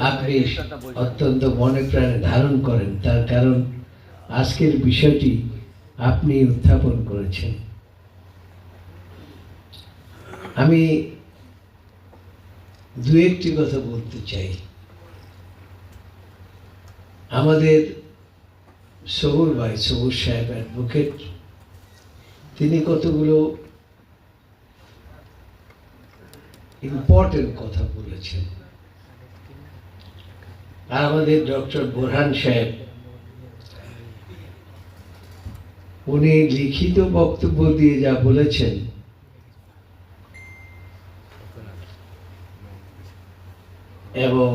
আপনি অত্যন্ত মনে প্রাণে ধারণ করেন, তার কারণ আজকের বিষয়টি আপনি উত্থাপন করেছেন। আমি দু একটি কথা বলতে চাই। আমাদের সবুর ভাই, সবুর সাহেব অ্যাডভোকেট তিনি কতগুলো ইম্পর্টেন্ট কথা বলেছেন। আমাদের ডক্টর বোরহান সাহেব, উনি লিখিত বক্তব্য দিয়ে যা বলেছেন, এবং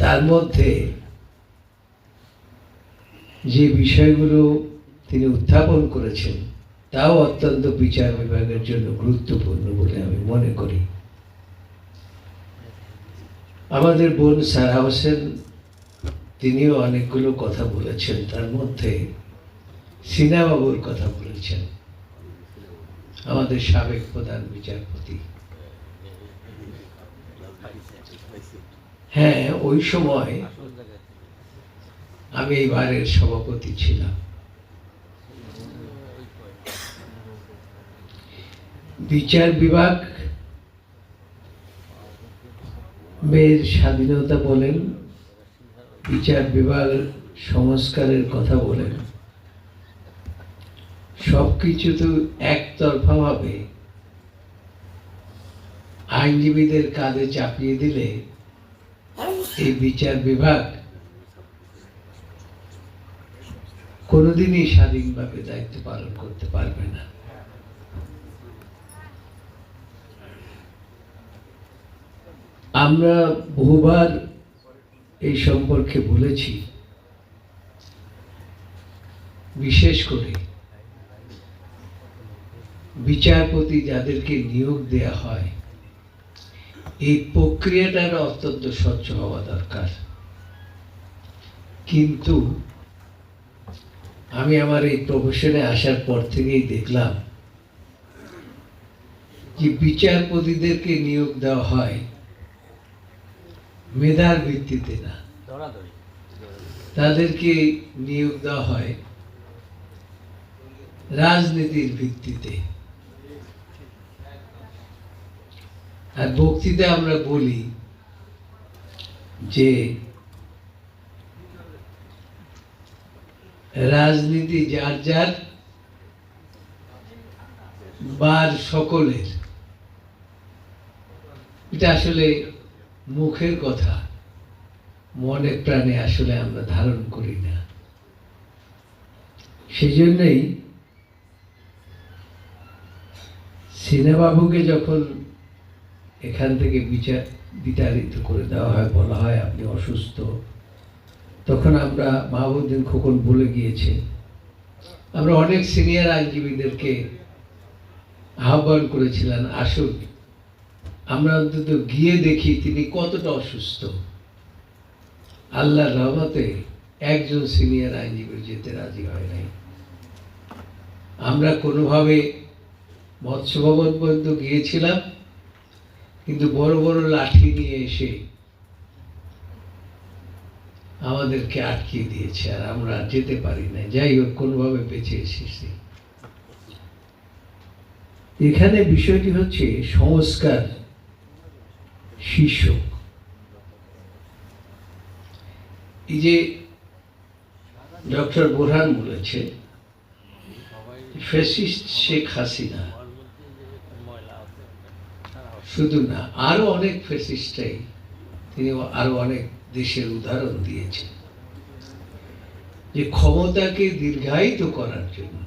তার মধ্যে যে বিষয়গুলো তিনি উত্থাপন করেছেন, তাও অত্যন্ত বিচার বিভাগের জন্য গুরুত্বপূর্ণ বলে আমি মনে করি। আমাদের বোন সারা হোসেন তিনিও অনেকগুলো কথা বলেছেন, তার মধ্যে সিনাবাবুর কথা বলেছেন। আমাদের সাবেক প্রধান বিচারপতি। হ্যাঁ ওই সময় আমি এই বারের সভাপতি ছিলাম। বিচার বিভাগ মেয়ের স্বাধীনতা বলেন, বিচার বিভাগ সংস্কারের কথা বলেন। সব কিছু তো একতরফাভাবে আইনজীবীদের কাঁধে চাপিয়ে দিলে এই বিচার বিভাগ কোনোদিনই স্বাধীনভাবে দায়িত্ব পালন করতে পারবে না। আমরা বহুবার এই সম্পর্কে বলেছি। বিশেষ করে বিচারপতি যাদেরকে নিয়োগ দেয়া হয়, এই প্রক্রিয়াটার অত্যন্ত স্বচ্ছ হওয়া দরকার। কিন্তু আমি আমার এই প্রফেশনে আসার পর থেকেই দেখলাম যে বিচারপতিদেরকে নিয়োগ দেওয়া হয় মেধার ভিত্তিতে না। তাদেরকে নিয়োগ দেওয়া হয় রাজনীতির ভিত্তিতে। আর বক্তৃতা আমরা বলি যে রাজনীতি যার যার বার সকলের। এটা আসলে মুখের কথা মনে প্রাণে আসলে আমরা ধারণ করি না। সেই জন্যই সিনেবাবুকে যখন এখান থেকে বিচার বিতাড়িত করে দেওয়া হয়, বলা হয় আপনি অসুস্থ, তখন আমরা মাহবুদ্দিন খোকন বলে গিয়েছে। আমরা অনেক সিনিয়র আইনজীবীদেরকে আহ্বান করেছিলেন আসুন। আমরা অন্তত গিয়ে দেখি তিনি কতটা অসুস্থ। আল্লাহর রহমতে একজন সিনিয়র আইনজীবী যেতে রাজি হয় নাই। আমরা কোনোভাবে মৎস্য ভবন পর্যন্ত গিয়েছিলাম, কিন্তু বড় বড় লাঠি নিয়ে এসে আমাদেরকে আটকিয়ে দিয়েছে, আর আমরা যেতে পারি না যাই হোক, কোনোভাবে বেঁচে এসেছি। এখানে বিষয়টি হচ্ছে সংস্কার শীর্ষক। এই যে ডক্টর বোরহান বলেছে ফেসিস্ট শেখ হাসিনা শুধু না, আরও অনেক ফেসিস্টাই তিনি আরও অনেক দেশের উদাহরণ দিয়েছেন যে ক্ষমতাকে দীর্ঘায়িত করার জন্য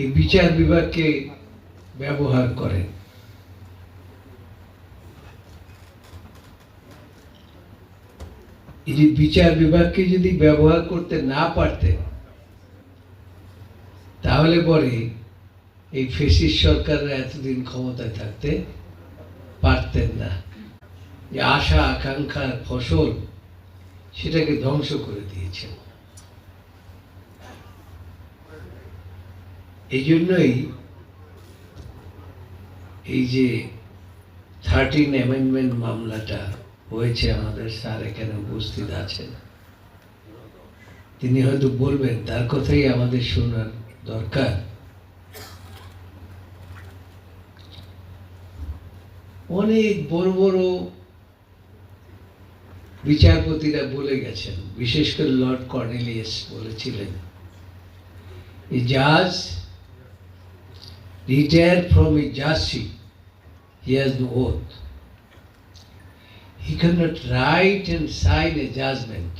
এই বিচার বিভাগকে ব্যবহার করেন। এই যে বিচার বিভাগকে যদি ব্যবহার করতে না পারতেন, তাহলে পরে এই ফেসিস সরকাররা এতদিন ক্ষমতায় থাকতে পারতেন না। যে আশা আকাঙ্ক্ষার ফসল সেটাকে ধ্বংস করে দিয়েছেন এই জন্যই এই যে থার্টিন অ্যামেন্ডমেন্ট মামলাটা হয়েছে আমাদের স্যার এখানে উপস্থিত আছেন। তিনি হয়তো বলবেন, তার কথাই আমাদের শোনার দরকার। অনেক বড় বড় বিচারপতিরা বলে গেছেন, বিশেষ করে লর্ড কর্নেলিয়াস বলেছিলেন জাজ retire from a judgeship he has no oath. Can not write and sign a judgement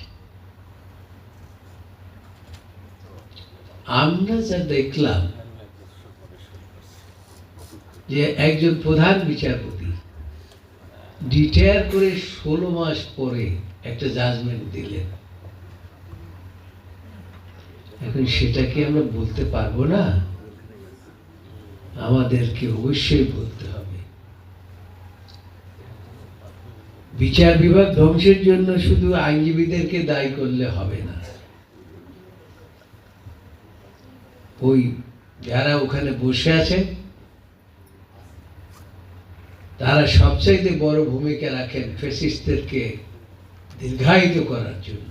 আমরা যা দেখলাম যে একজন প্রধান বিচারপতি রিটায়ার করে ষোলো মাস পরে একটা জাজমেন্ট দিলেন। এখন সেটা কি আমরা বলতে পারব না? আমাদেরকে অবশ্যই বলতে হবে। বিচার বিভাগ ধ্বংসের জন্য শুধু আইনজীবীদেরকে দায়ী করলে হবে না। ওই যারা ওখানে বসে আছেন তারা সবচাইতে বড় ভূমিকা রাখেন ফেসিস্টদেরকে দীর্ঘায়িত করার জন্য।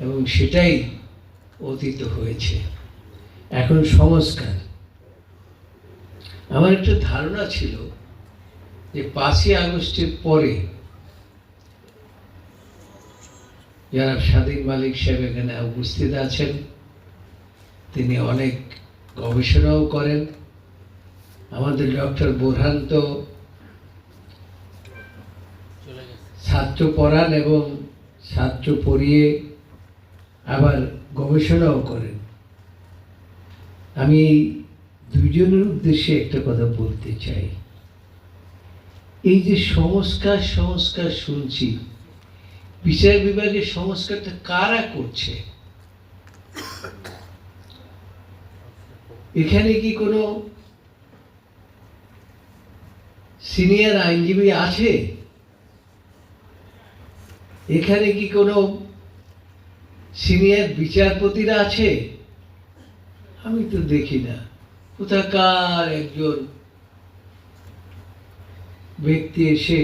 এবং সেটাই অতীত হয়েছে। এখন সংস্কার। আমার একটা ধারণা ছিল যে পাঁচই আগস্টের পরে যারা স্বাধীন মালিক সাহেব এখানে উপস্থিত আছেন, তিনি অনেক গবেষণাও করেন। আমাদের ডক্টর বোরহান তো ছাত্র পড়ান এবং ছাত্র পড়িয়ে আবার গবেষণাও করেন। আমি এই দুইজনের উদ্দেশ্যে একটা কথা বলতে চাই। এই যে সংস্কার সংস্কার শুনছি বিচার বিভাগের সংস্কারটা কারা করছে? এখানে কি কোনো সিনিয়র আইনজীবী আছে? এখানে কি কোনো সিনিয়র বিচারপতিরা আছে? আমি তো দেখি না। কোথাকার একজন ব্যক্তি এসে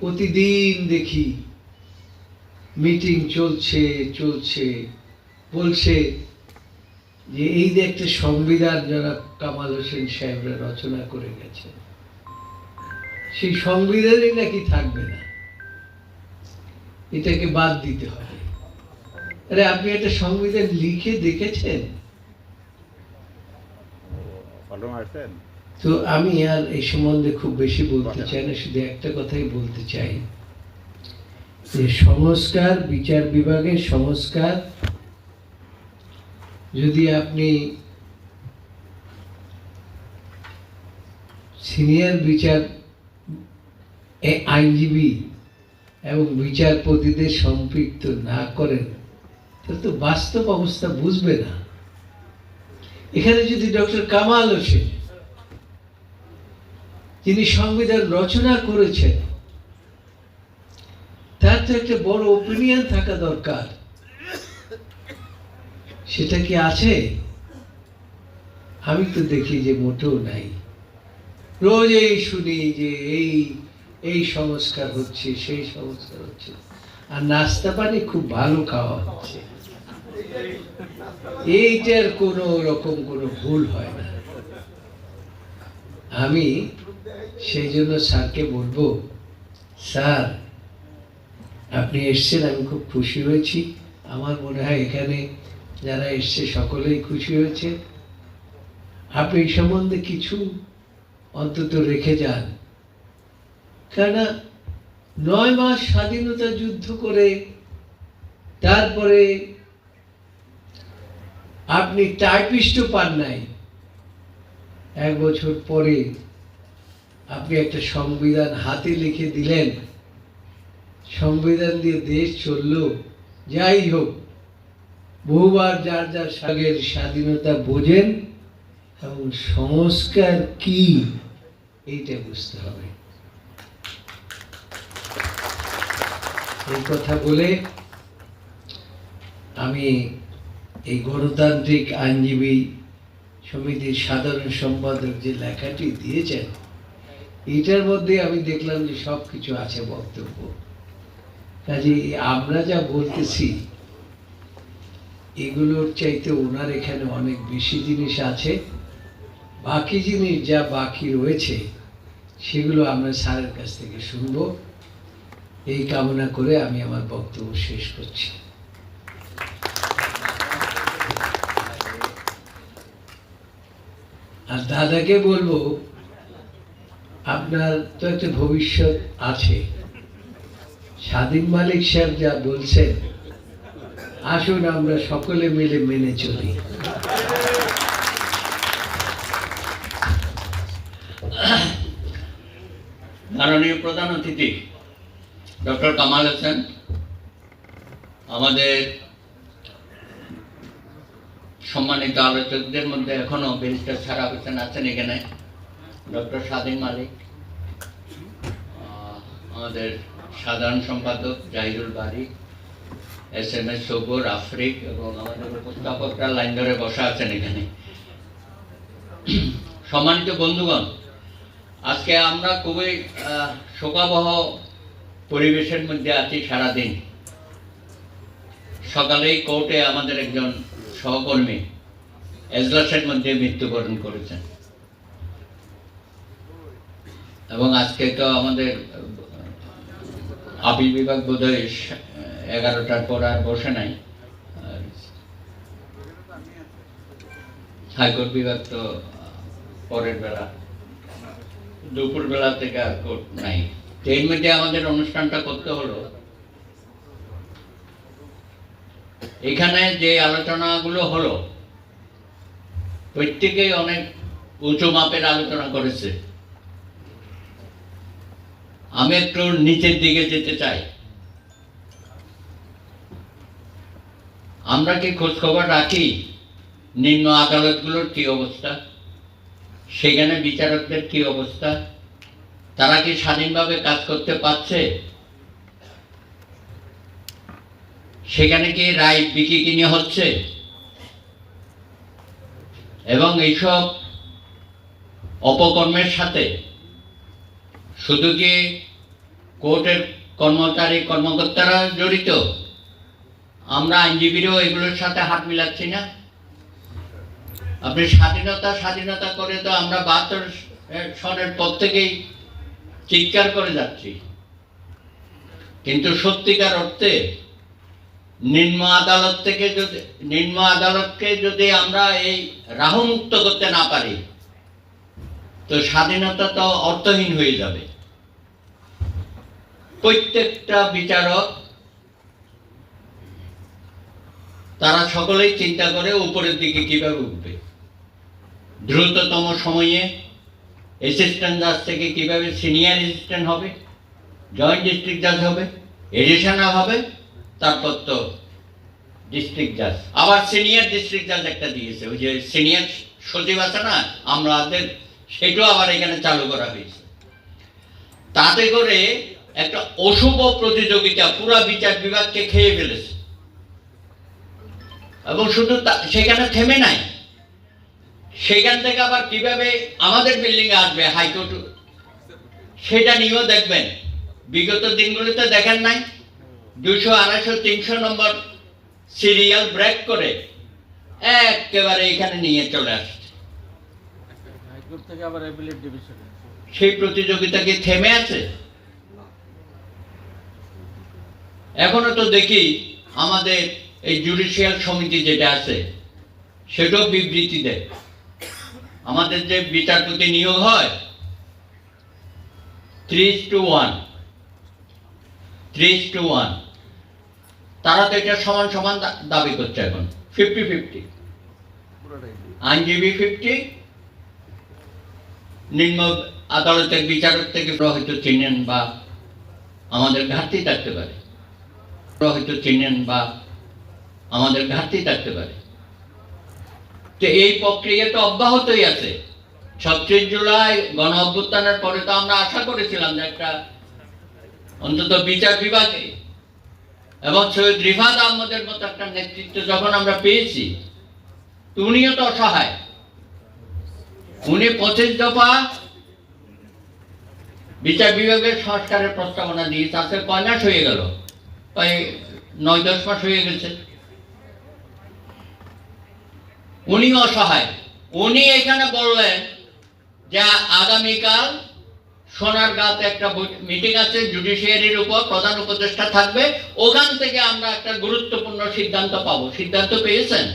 প্রতিদিন দেখি মিটিং চলছে চলছে। বলছে যে এই যে একটা সংবিধান যারা কামাল হোসেন সাহেবরা রচনা করে গেছে সেই সংবিধানই নাকি থাকবে না। এটাকে বাদ দিতে হবে। আরে আপনি একটা সংবিধান লিখে দেখেছেন? তো আমি আর এই সম্বন্ধে খুব বেশি বলতে চাই না শুধু একটা কথাই বলতে চাই। যে সংস্কার, বিচার বিভাগের সংস্কার, যদি আপনি সিনিয়র বিচার আইনজীবী এবং বিচারপতিদের সম্পৃক্ত না করেন, তাহলে তো বাস্তব অবস্থা বুঝবে না। এখানে যদি ডক্টর কামাল হোসেন, যিনি সংবিধান রচনা করেছেন তার তো একটা বড় ওপিনিয়ন থাকা দরকার। সেটা কি আছে? আমি তো দেখি যে মোটেও নাই। রোজ এই শুনি যে এই এই সংস্কার হচ্ছে, সেই সংস্কার হচ্ছে। আর নাস্তা পানি খুব ভালো খাওয়া হচ্ছে। এইটার কোনো রকম কোনো ভুল হয় না। আমি সেই জন্য স্যারকে বলব, স্যার আপনি এসছেন, আমি খুব খুশি হয়েছি। আমার মনে হয় এখানে যারা এসছে সকলেই খুশি হয়েছে। আপনি এই সম্বন্ধে কিছু অন্তত রেখে যান। কেননা নয় মাস স্বাধীনতা যুদ্ধ করে তারপরে আপনি টাইপিস্টও পান নাই। এক বছর পরে আপনি একটা সংবিধান হাতে লিখে দিলেন। সংবিধান দিয়ে দেশ চলল, যাই হোক, বহুবার যার যার সাগের স্বাধীনতা বোঝেন এবং সংস্কার কি, এইটা বুঝতে হবে। এই কথা বলে আমি এই গণতান্ত্রিক আইনজীবী সমিতির সাধারণ সম্পাদক যে লেখাটি দিয়েছেন, এটার মধ্যে আমি দেখলাম যে সব কিছু আছে বক্তব্য। কাজে আমরা যা বলতেছি, এগুলোর চাইতে ওনার এখানে অনেক বেশি জিনিস আছে। বাকি জিনিস যা বাকি রয়েছে, সেগুলো আমরা স্যারের কাছ থেকে শুনব। এই কামনা করে আমি আমার বক্তব্য শেষ করছি। আর দাদাকে বলব, আপনার তো একটা ভবিষ্যৎ আছে। স্বাধীন মালিক সাহেব যা বলছেন, আসুন আমরা সকলে মিলে মেনে চলি। মাননীয় প্রধান অতিথি, ডক্টর কামাল হোসেন, আমাদের সম্মানিত আলোচকদের মধ্যে এখনও ব্যারিস্টার সারা হোসেন আছেন এখানে, ডক্টর স্বাধীন মালিক আমাদের সাধারণ সম্পাদক জাহিরুল বাড়ি এস এম এস সবুর, আফ্রিক এবং আমাদের উপস্থাপকরা লাইন ধরে বসা আছেন এখানে। সম্মানিত বন্ধুগণ, আজকে আমরা খুবই শোকাবহ পরিবেশের মধ্যে আছি সারাদিন। সকালেই কোর্টে আমাদের একজন সহকর্মী এজলাসের মধ্যে মৃত্যুবরণ করেছেন। এবং আজকে তো আমাদের আপিল বিভাগ বোধহয় এগারোটার পর আর বসে নাই। হাইকোর্ট বিভাগ তো পরের বেলা, দুপুর বেলা থেকে আর কোর্ট নাই। এর মধ্যে আমাদের অনুষ্ঠানটা করতে হলো। এখানে যে আলোচনাগুলো হলো, প্রত্যেকেই অনেক উঁচু মাপের আলোচনা করেছে। আমি একটু নিচের দিকে যেতে চাই। আমরা কি খোঁজ খবর রাখি? নিম্ন আদালতগুলোর কি অবস্থা? সেখানে বিচারকদের কি অবস্থা? তারা কি স্বাধীনভাবে কাজ করতে পারছে? সেখানে কি রায় বিকি কিনে হচ্ছে? এবং এইসব অপকর্মের সাথে শুধু কি কোর্টের কর্মচারী কর্মকর্তারা জড়িত? আমরা আইনজীবীরাও এগুলোর সাথে হাত মিলাচ্ছি না। আপনি স্বাধীনতা স্বাধীনতা করে তো আমরা বাহাত্তর সনের পর থেকেই চিৎকার করে যাচ্ছি। কিন্তু সত্যিকার অর্থে নিম্ন আদালত থেকে যদি, নিম্ন আদালতকে যদি আমরা এই রাহুমুক্ত করতে না পারি, তো স্বাধীনতা তো অর্থহীন হয়ে যাবে। প্রত্যেকটা বিচারক, তারা সকলেই চিন্তা করে উপরের দিকে কীভাবে উঠবে। দ্রুততম সময়ে অ্যাসিস্ট্যান্ট জাজ থেকে কীভাবে সিনিয়র অ্যাসিস্ট্যান্ট হবে জয়েন্ট ডিস্ট্রিক্ট জাজ হবে এডিশনাল হবে, তারপর তো ডিস্ট্রিক্ট জাজ আবার সিনিয়র ডিস্ট্রিক্ট জাজ একটা দিয়েছে, ওই যে সিনিয়র সচিব আছে না আমাদের সেটাও আবার এখানে চালু করা হয়েছে। তাতে করে একটা অশুভ প্রতিযোগিতা পুরা বিচার বিভাগকে খেয়ে ফেলেছে। এবং শুধু সেখানে থেমে নাই। সেখান থেকে আবার কীভাবে আমাদের বিল্ডিং এ আসবে হাইকোর্ট সেটা নিয়েও দেখবেন। বিগত দিনগুলোতে দেখেন নাই? দুশো আড়াইশো তিনশো নম্বর সিরিয়াল ব্রেক করে একেবারে এখানে নিয়ে চলে আসছে। সেই প্রতিযোগিতা কি থেমে আছে এখনও তো দেখি আমাদের এই জুডিশিয়াল সমিতি যেটা আছে, সেটাও বিবৃতি দেয়। আমাদের যে বিচারপতি নিয়োগ হয় ত্রিশ টু ওয়ান ত্রিশ টু ওয়ান তারা তো এটা সমান সমান দাবি করছে এখন ফিফটি ফিফটি আইনজীবী ফিফটি নিম্ন আদালতের বিচারক থেকে হয়তো চিনেন বা আমাদের ঘাটতি থাকতে পারে। হয়তো চিনেন বা আমাদের ঘাটতি থাকতে পারে। তো এই প্রক্রিয়া তো অব্যাহতই আছে। ছত্রিশ জুলাই গণ অভ্যুত্থানের পরে তো আমরা আশা করেছিলাম যে একটা অন্তত বিচার বিভাগে এবং সৈয়দ রিফাত আহমদের মতো একটা নেতৃত্ব যখন আমরা পেয়েছি উনিও তো অসহায়। উনি পঁচিশ দফা বিচার বিভাগের সংস্কারের প্রস্তাবনা দিয়ে আজকে কয় মাস হয়ে গেল। প্রায় নয় দশ মাস হয়ে গেছে। উনি অসহায়। উনি এখানে বললেন যে আগামীকাল সোনারগাঁতে একটা মিটিং আছে জুডিশিয়ারির উপর প্রধান উপদেষ্টা থাকবে। ওখান থেকে আমরা একটা গুরুত্বপূর্ণ সিদ্ধান্ত পাবো। সিদ্ধান্ত পেয়েছেন?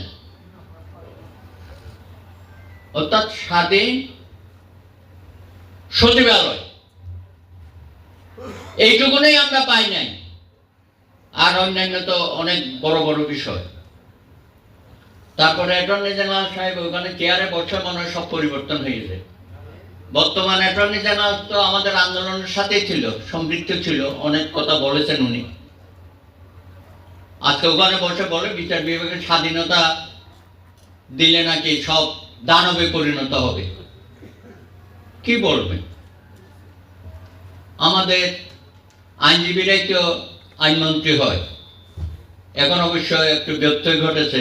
অর্থাৎ স্বাধীন সচিবালয়। এইটুকুনই আমরা পাই নাই। আর অন্যান্য তো অনেক বড় বড় বিষয়। তারপরে অ্যাটর্নি জেনারেল সাহেব ওখানে চেয়ারে বসে মনে হয় সব পরিবর্তন হয়েছে। বর্তমান অ্যাটর্নি জেনারেল তো আমাদের আন্দোলনের সাথেই ছিল সম্পৃক্ত ছিল, অনেক কথা বলেছেন উনি। আজকে ওখানে বসে বলে বিচার বিভাগের স্বাধীনতা দিলে নাকি সব দানবে পরিণত হবে। কি বলবেন? আমাদের আইনজীবীরাই তো আইনমন্ত্রী হয়। এখন অবশ্য একটু ব্যত্যয় ঘটেছে।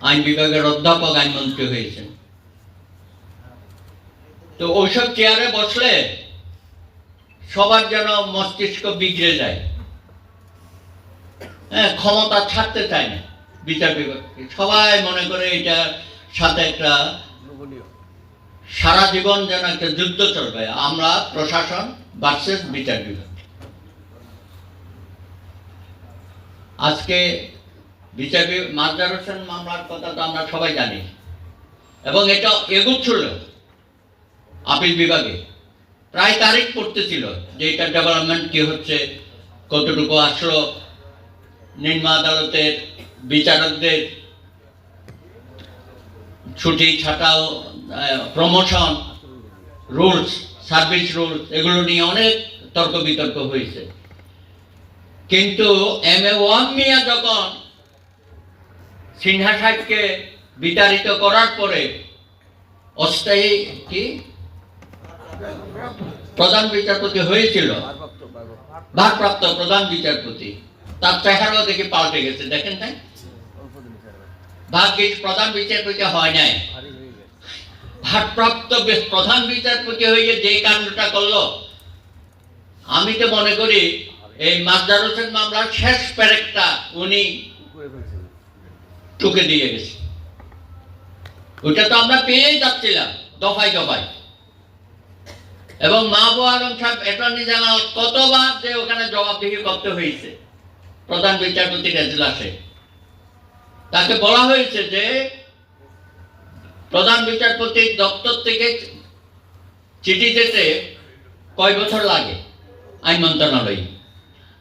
আইন বিভাগের অধ্যাপক আইনমন্ত্রী হয়েছেন। তো ওইসব চেয়ারে বসলে সবার যেন মস্তিষ্ক বিগড়ে যায়। হ্যাঁ ক্ষমতা ছাড়তে চায় না বিচার বিভাগকে। সবাই মনে করে এটা সাথে একটা সারা জীবন যেন একটা যুদ্ধ চলবে। আমরা প্রশাসন ভার্সেস বিচার বিভাগ। আজকে বিচার মাজার হোসেন মামলার কথা তো আমরা সবাই জানি। এবং এটা এগুচ্ছিল আপিল বিভাগে। প্রায় তারিখ পড়তেছিল যে এটা ডেভেলপমেন্ট কি হচ্ছে, কতটুকু আসলো, নিম্ন আদালতের বিচারকদের ছুটি, ছাটাও প্রমোশন রুলস সার্ভিস রুলস এগুলো নিয়ে অনেক তর্ক বিতর্ক হয়েছে। কিন্তু এম এ ওয়ান মিয়া যখন সিনহা সাহেবকে বিতাড়িত করার পরে অস্থায়ী কি? প্রধান বিচারপতি হয়েছিল। ভারপ্রাপ্ত প্রধান বিচারপতি। তার চেহারাও দেখে পাল্টে গেছে, দেখেন তাই ভাগ্যিস প্রধান বিচারপতি হয় নাই। ভারপ্রাপ্ত প্রধান বিচারপতি হয়ে যে কাণ্ডটা করল, আমি তো মনে করি এই মাজদার হোসেন মামলার শেষ প্যারেকটা উনি টুকে দিয়ে গেছে। ওটা তো আমরা পেয়েই যাচ্ছিলাম, দফায় দফায়। এবং মাহবু আলম সাহেব অ্যাটর্নি জেনারেল কতবার যে ওখানে জবাবদিহি করতে হয়েছে। প্রধান বিচারপতির এজলাসে তাকে বলা হয়েছে যে, প্রধান বিচারপতির দপ্তর থেকে চিঠি যেতে কয় বছর লাগে? আইন মন্ত্রণালয়।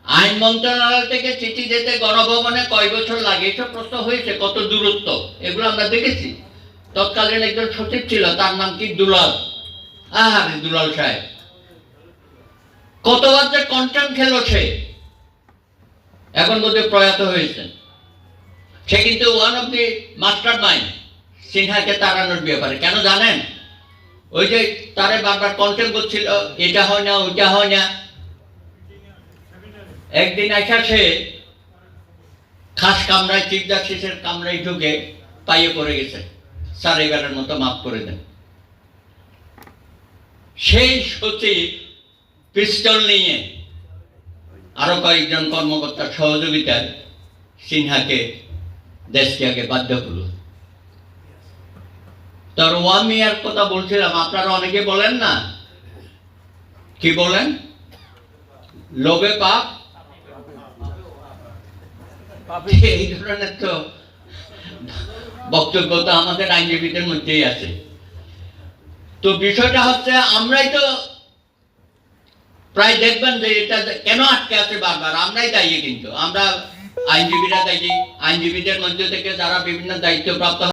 আইন মন্ত্রণালয় থেকে চিঠি যেতে গণভবনে কয় বছর লাগে? এসব প্রশ্ন হয়েছে, কত দূরত্ব? এগুলো আমরা দেখেছি। তৎকালীন একজন সচিব ছিল, তার নাম কি? দুলাল। আহারে দুলাল সাহেব। কতবার যে কন্টেন্ট খেলো সে। এখন বোধহয় প্রয়াত হয়েছেন। সে কিন্তু one of the master mind সিনহাকে তাড়ানোর ব্যাপারে। কেন জানেন? ওই যে তারে বারবার কন্টেন্ট করছিল, এটা হয় না, ওইটা হয় না। একদিন আসা সে খাস কামরায় চিফ জাস্টিসের কামরায় ঢুকে পাইয়ে পড়ে গেছে। স্যার, এবারের মতো মাফ করে দেন। সেই সচিব পিস্তল নিয়ে আরও কয়েকজন কর্মকর্তার সহযোগিতায় সিনহাকে দেশ ত্যাগে বাধ্য করল। তার ওয়ান মিয়ার কথা বলছিলাম, আপনারা অনেকে বলেন না? কি বলেন? লোভে পাপি এই ধরনের তো বক্তব্য তো আমাদের আইনজীবীদের মধ্যেই আছে। তো বিষয়টা হচ্ছে আমরাই তো প্রায় দেখবেন যে এটা কেন আটকে আছে বারবার? আমরাই দায়ী কিন্তু। আমরা আইনজীবীরা দায়ী, আইনজীবীদের মধ্যে থেকে যারা বিভিন্ন দায়িত্বপ্রাপ্ত